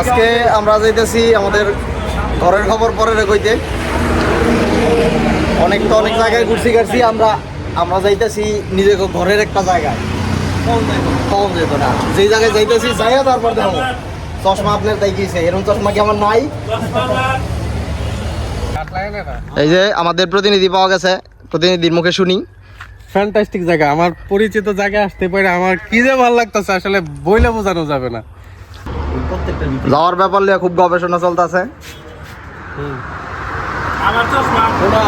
আজকে আমরা যাইতেছি আমাদের ঘরের খবর পরে রেখইতে অনেক তো অনেক জায়গায় ঘুরছি গেছি আমরা আমরা যাইতেছি নিজের ঘরের একটা জায়গায়। কম যেত না। যেই জায়গায় যাইতেছি যাইয়া তারপর দেখো চশমা আপনার তাই গিয়েছে এরকম চশমা কি আমার নাই? এই যে আমাদের প্রতিনিধি পাওয়া গেছে প্রতিনিধির মুখে শুনি। ফ্যান্টাস্টিক জায়গা আমার পরিচিত জায়গায় আসতে পারে আমার কি যে ভালো লাগতেছে আসলে বইলে বোঝানো যাবে না। যাওয়ার ব্যাপার নিয়ে খুব গবেষণা চলতেছে। ওরা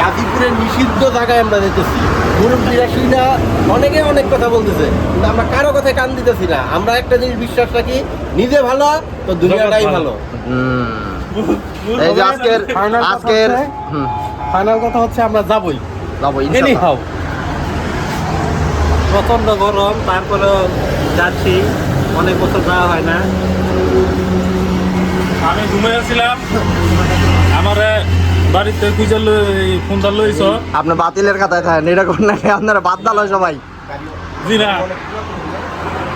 গাজীপুরের নিষিদ্ধ জায়গায় আমরা যেতেছি। মুরব্বীরা না অনেকে অনেক কথা বলতেছে কিন্তু আমরা কারও কথায় কান দিতেছি না। আমরা একটা জিনিস বিশ্বাস রাখি নিজে ভালো তো দুনিয়াটাই ভালো। এই যে আজকের আজকের ফাইনাল কথা হচ্ছে আমরা যাবই। যাব। হাও প্রচণ্ড গরম তারপরে যাচ্ছি। অনেক বছর যাওয়া হয় না। আমি ঘুমাই আসছিলাম আমার বাড়িতে কুইজার ফোনটা লইছ। আপনি বাতিলের কথায় থাকেন এটা কোন না আপনারা বাদ দাল সবাই। জি না।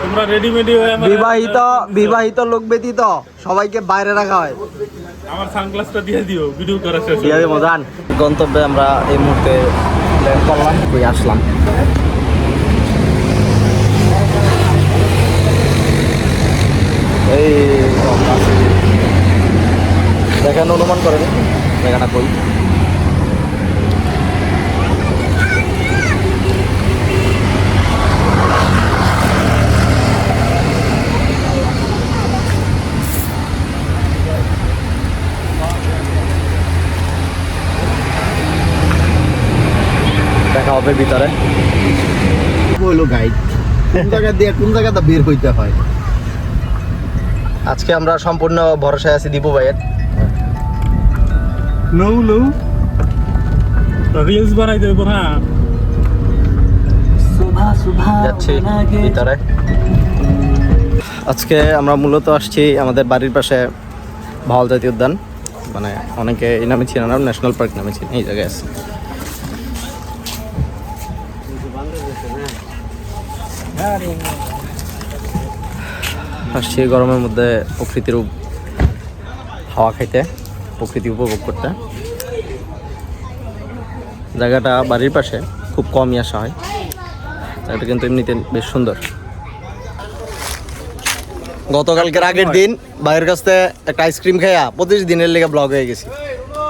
তোমরা রেডিমেডি হয়ে আমার বিবাহিত বিবাহিত লোক ব্যতীত সবাইকে বাইরে রাখা হয়। আমার সানগ্লাসটা দিয়ে দিও ভিডিও করা শেষ মজান গন্তব্যে আমরা এই মুহূর্তে ল্যান্ড করলাম কই আসলাম। এই, দেখেন অনুমান করেন জায়গাটা কই। দেখা হবে ভিতরে। হইল গাইড কোন জায়গা দিয়ে কোন জায়গাটা বের হইতে হয়? আজকে আমরা সম্পূর্ণ ভরসায় আছি দীপু ভাইয়ের। নৌ লৌ রিলস বানাই দেব না? যাচ্ছি ভিতরে। আজকে আমরা মূলত আসছি আমাদের বাড়ির পাশে ভাওয়াল জাতীয় উদ্যান। মানে অনেকে এই নামে চিনে না ন্যাশনাল পার্ক নামে চিনে এই জায়গায় আছে। আসছি এই গরমের মধ্যে প্রকৃতির হাওয়া খাইতে প্রকৃতি উপভোগ করতে। জায়গাটা বাড়ির পাশে খুব কমই আসা হয়। এটা কিন্তু এমনিতে বেশ সুন্দর। গতকালকের আগের দিন বাইরের কাছ থেকে একটা আইসক্রিম খাইয়া পঁচিশ দিনের লেগে ব্লগ হয়ে গেছি।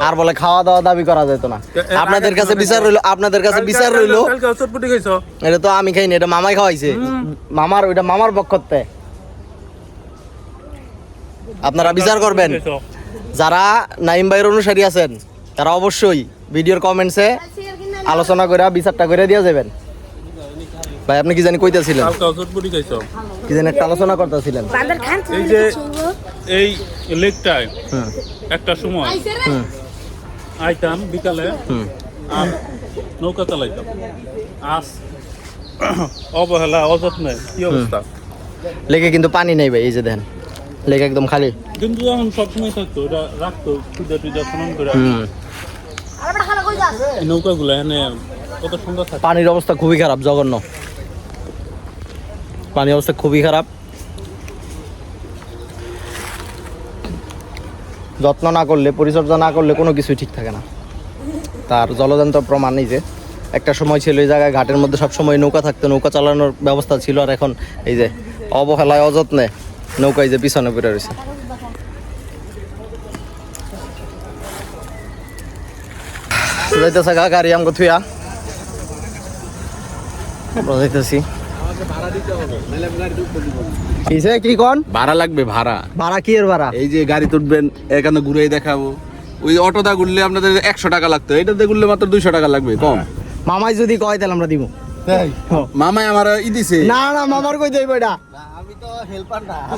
আর বলে খাওয়া দাওয়া দাবি করা যেত না। আপনাদের কাছে বিচার রইল আপনাদের কাছে বিচার রইল। এটা তো আমি খাইনি এটা মামাই খাওয়াইছে। মামার ওইটা মামার পক্ষতে আপনারা বিচার করবেন। যারা নাইম ভাইয়ের অনুসারী আছেন তারা অবশ্যই ভিডিওর কমেন্টসে আলোচনা করে বিচারটা করে দিয়ে যাবেন। ভাই আপনি কি জানি কইতেছিলেন? কি জানি একটা আলোচনা করতেছিলেন। এই যে এই লেকটায় একটা সময় আইতাম বিকালে আর নৌকা চালাইতাম। আজ অবহেলা অযত্নে কি অবস্থা? লেগে কিন্তু পানি নেই ভাই এই যে দেন। লেগে একদম খালি। কিন্তু এখন সবসময় থাকতো এটা রাখতো পূজা টুজা খনন করে নৌকাগুলো এখানে কত সুন্দর থাকে। পানির অবস্থা খুবই খারাপ জঘন্য। পানির অবস্থা খুবই খারাপ। যত্ন না করলে পরিচর্যা না করলে কোনো কিছুই ঠিক থাকে না। তার জলযন্ত্র প্রমাণ এই যে একটা সময় ছিল এই জায়গায় ঘাটের মধ্যে সব সময় নৌকা থাকতো নৌকা চালানোর ব্যবস্থা ছিল আর এখন এই যে অবহেলায় অযত্নে। নৌকা এই যে পিছনে পড়ে রয়েছে। যাইতেছে গা গাড়ি আমাকে থুয়া। যাইতেছি। কিসে? কি কোন? ভাড়া লাগবে ভাড়া। ভাড়া কি এর ভাড়া? এই যে গাড়ি তুলবেন এখানে ঘুরে দেখাবো। ওই অটোটা ঘুরলে আপনাদের একশো টাকা লাগতো এটাতে ঘুরলে মাত্র দুইশো টাকা লাগবে কম। মামাই যদি কয় তাহলে আমরা দিব। মামাই আমার ই দিছে না না মামার কই দেব এটা? তো হেল্পার না।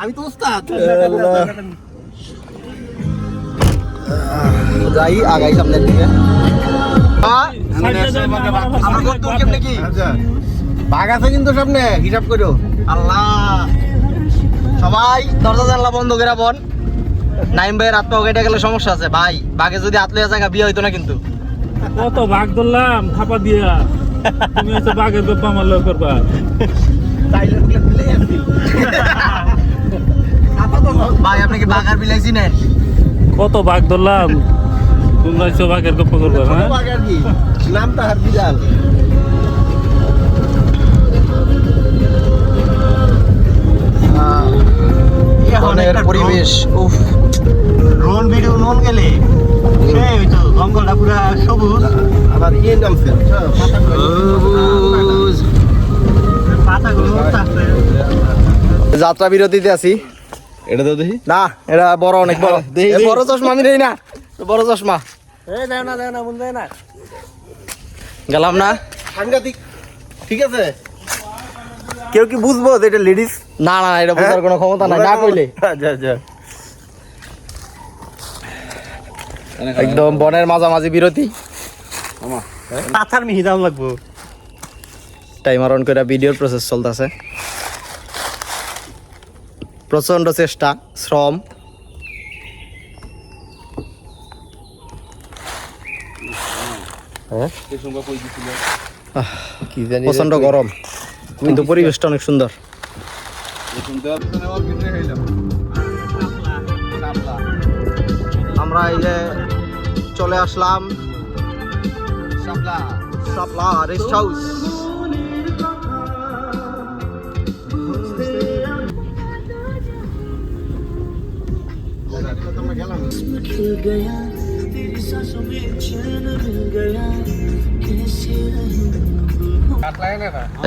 আমি তো ওস্তাদ। যাই আগাই সামনের দিকে। আমার কত কেমনে কি? বাঘ আছে কিন্তু সামনে হিসাব করো। আল্লাহ। সবাই দরজা জানলা বন্ধ করে বন। নাইম ভাইয়ের আত্মা কেটে গেলে সমস্যা আছে। ভাই বাঘে যদি আতলিয়া জায়গা বিয়ে হইতো না কিন্তু। কত ভাগ ধরলাম থাপা দিয়া। তুমি বাঘের আমার লোক করবা। ভাই কত বাঘ ধরলাম? তোমরা বাঘের গপ্প করবা হ্যাঁ? নাম তাহার বিড়াল। পরিবেশ উফ। রোল ভিডিও নন গেলে। জঙ্গলটা পুরা সবুজ। আবার ইয়ে নামছে সবুজ। পাতাগুলো যাত্রা বিরতিতে আছি। এটা তো দেখি। না এটা বড় অনেক বড়। দেখি, বড় চশমা আমি নেই না? বড় চশমা। এই দেও না দেও না দেয় না। গেলাম না? সাংঘাতিক। ঠিক আছে? কেউ কি বুঝব যে এটা লেডিস না না এটা বোঝার কোনো ক্ষমতা নাই। না কইলে। আচ্ছা আচ্ছা একদম বনের মাঝামাঝি বিরতি। পাথার মিহি দাম লাগবো। টাইমার অন করে ভিডিওর প্রসেস চলতেছে। প্রচণ্ড চেষ্টা শ্রম। কি প্রচণ্ড গরম। কিন্তু পরিবেশটা অনেক সুন্দর। আমরা এই যে চলে আসলাম।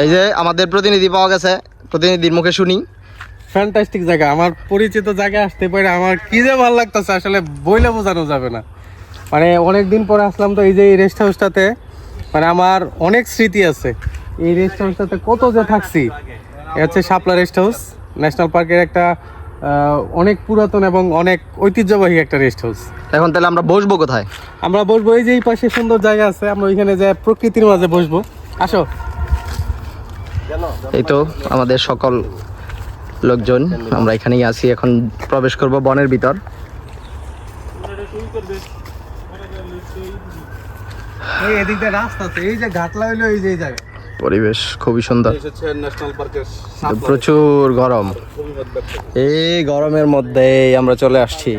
এই যে আমাদের প্রতিনিধি পাওয়া গেছে। প্রতিনিধির মুখে শুনি। ফ্যান্টাস্টিক জায়গা। আমার পরিচিত জায়গা আসতে পারে আমার কি যে ভালো লাগতেছে আসলে বইলে বোঝানো যাবে না। মানে অনেক দিন পরে আসলাম তো এই যে এই রেস্ট হাউসটাতে মানে আমার অনেক স্মৃতি আছে। এই রেস্ট হাউসটাতে কত যে থাকছি এ হচ্ছে শাপলা রেস্ট হাউস ন্যাশনাল পার্কের একটা অনেক পুরাতন এবং অনেক ঐতিহ্যবাহী একটা রেস্ট হাউস এখন তাহলে আমরা বসবো কোথায়? আমরা বসবো এই যে এই পাশে সুন্দর জায়গা আছে আমরা ওইখানে যে প্রকৃতির মাঝে বসবো। আসো। এই তো আমাদের সকল লোকজন আমরা এখানেই আছি এখন প্রবেশ করব বনের ভিতর। এই রাস্তা এই যে ঘাটলা এই যে পরিবেশ খুবই সুন্দর। হচ্ছে ন্যাশনাল পার্কের প্রচুর গরম। এই গরমের মধ্যে আমরা চলে আসছি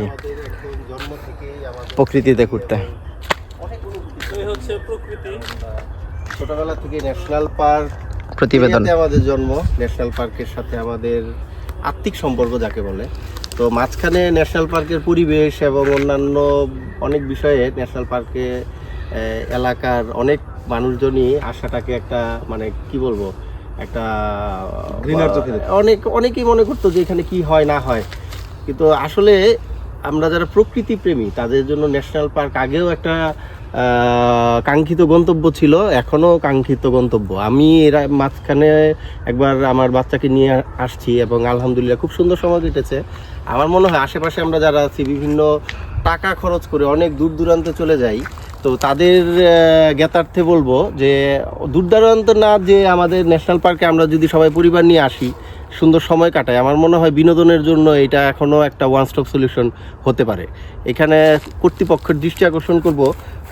প্রকৃতিতে ঘুরতে। এই হচ্ছে প্রকৃতি। ছোটবেলা থেকে ন্যাশনাল পার্ক প্রতিবেদন। আমাদের জন্ম ন্যাশনাল পার্কের সাথে আমাদের আত্মিক সম্পর্ক যাকে বলে। তো মাঝখানে ন্যাশনাল পার্কের পরিবেশ এবং অন্যান্য অনেক বিষয়ে ন্যাশনাল পার্কে এলাকার অনেক মানুষজনই আশাটাকে একটা মানে কি বলব একটা ঘৃণার চোখে অনেক অনেকেই মনে করতো যে এখানে কি হয় না হয়। কিন্তু আসলে আমরা যারা প্রকৃতি প্রেমী তাদের জন্য ন্যাশনাল পার্ক আগেও একটা কাঙ্ক্ষিত গন্তব্য ছিল, এখনও কাঙ্ক্ষিত গন্তব্য। আমি এরা মাঝখানে একবার আমার বাচ্চাকে নিয়ে আসছি এবং আলহামদুলিল্লাহ খুব সুন্দর সময় কেটেছে। আমার মনে হয় আশেপাশে আমরা যারা আছি, বিভিন্ন টাকা খরচ করে অনেক দূর দূরান্তে চলে যাই, তো তাদের জ্ঞাতার্থে বলব যে, দূর দূরান্ত না যে আমাদের ন্যাশনাল পার্কে আমরা যদি সবাই পরিবার নিয়ে আসি, সুন্দর সময় কাটাই। আমার মনে হয় বিনোদনের জন্য এটা এখনও একটা ওয়ান স্টপ সলিউশন হতে পারে। এখানে কর্তৃপক্ষের দৃষ্টি আকর্ষণ করব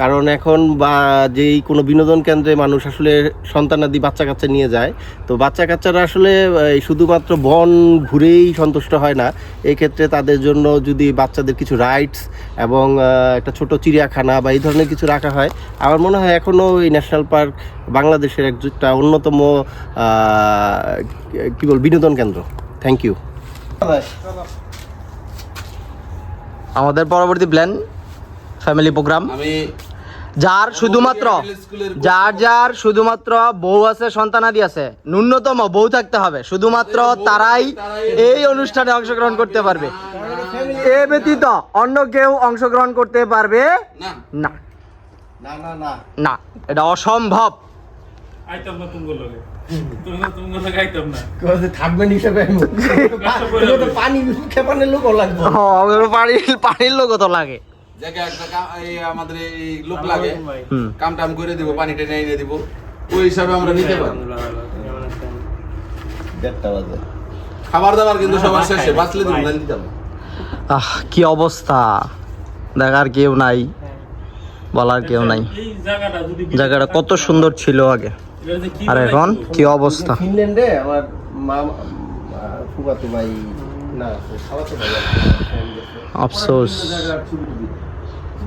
কারণ এখন বা যেই কোনো বিনোদন কেন্দ্রে মানুষ আসলে সন্তানাদি বাচ্চা কাচ্চা নিয়ে যায়, তো বাচ্চা কাচ্চারা আসলে শুধুমাত্র বন ঘুরেই সন্তুষ্ট হয় না। এই ক্ষেত্রে তাদের জন্য যদি বাচ্চাদের কিছু রাইডস এবং একটা ছোট চিড়িয়াখানা বা এই ধরনের কিছু রাখা হয়, আমার মনে হয় এখনও এই ন্যাশনাল পার্ক বাংলাদেশের একটা অন্যতম কি বল, বিনোদন কেন্দ্র। থ্যাংক ইউ আমাদের পরবর্তী প্ল্যান ফ্যামিলি প্রোগ্রাম আমি যার শুধুমাত্র যার যার শুধুমাত্র বউ আছে সন্তানাদি আছে ন্যূনতম বউ থাকতে হবে। শুধুমাত্র তারাই এই অনুষ্ঠানে অংশগ্রহণ করতে পারবে। এ ব্যতীত অন্য কেউ অংশগ্রহণ করতে পারবে না। না। এটা অসম্ভব। পানির পানির লোক লাগে। জায়গা একটা এই আমাদের এই লোক লাগে। কাম টাম করে দিব পানি টেনে এনে দিব। ওই হিসাবে আমরা নিতে পারি দেড়টা বাজে। খাবার দাবার কিন্তু সবার শেষে। বাঁচলে দিব না দিতাম আহ কি অবস্থা? দেখার কেউ নাই। বলার কেউ নাই। জায়গাটা কত সুন্দর ছিল আগে। আর এখন কি অবস্থা? ফিনল্যান্ডে আমার মা ফুফাতো ভাই আফসোস।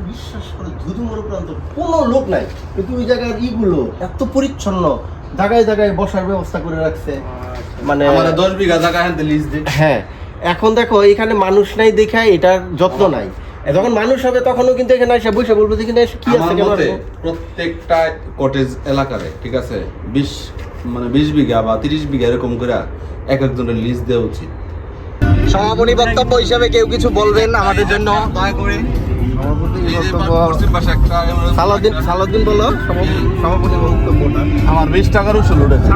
বিশ্বাস করে ধুধু মরুপ্রান্ত কোনো লোক নাই। কিন্তু ওই জায়গার ইগুলো এত পরিচ্ছন্ন জায়গায় জায়গায় বসার ব্যবস্থা করে রাখছে। মানে আমাদের দশ বিঘা জায়গা হ্যাঁ লিজ দিই হ্যাঁ এখন দেখো এখানে মানুষ নাই দেখা এটার যত্ন নাই। যখন মানুষ হবে তখনও কিন্তু এখানে এসে বসে বলব যে এখানে কি আছে? প্রত্যেকটা কটেজ এলাকারে ঠিক আছে বিশ মানে বিশ বিঘা বা তিরিশ বিঘা এরকম করে এক একজনের লিজ দেওয়া উচিত। সমাপনী বক্তব্য হিসাবে কেউ কিছু বলবেন আমাদের জন্য? দয়া করে। বলো। সভাপতি বক্তব্যটা। আমার বিশ টাকার উসুল উঠেছে।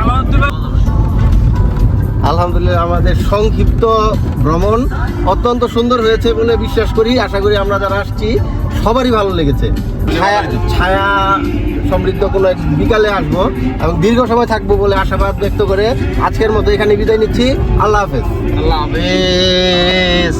আলহামদুলিল্লাহ আমাদের সংক্ষিপ্ত ভ্রমণ অত্যন্ত সুন্দর হয়েছে বলে বিশ্বাস করি। আশা করি আমরা যারা আসছি সবারই ভালো লেগেছে। ছায়া ছায়া সমৃদ্ধ কোনো এক বিকালে আসব এবং দীর্ঘ সময় থাকব বলে আশাবাদ ব্যক্ত করে আজকের মতো এখানে বিদায় নিচ্ছি। আল্লাহ হাফেজ। আল্লাহ হাফেজ।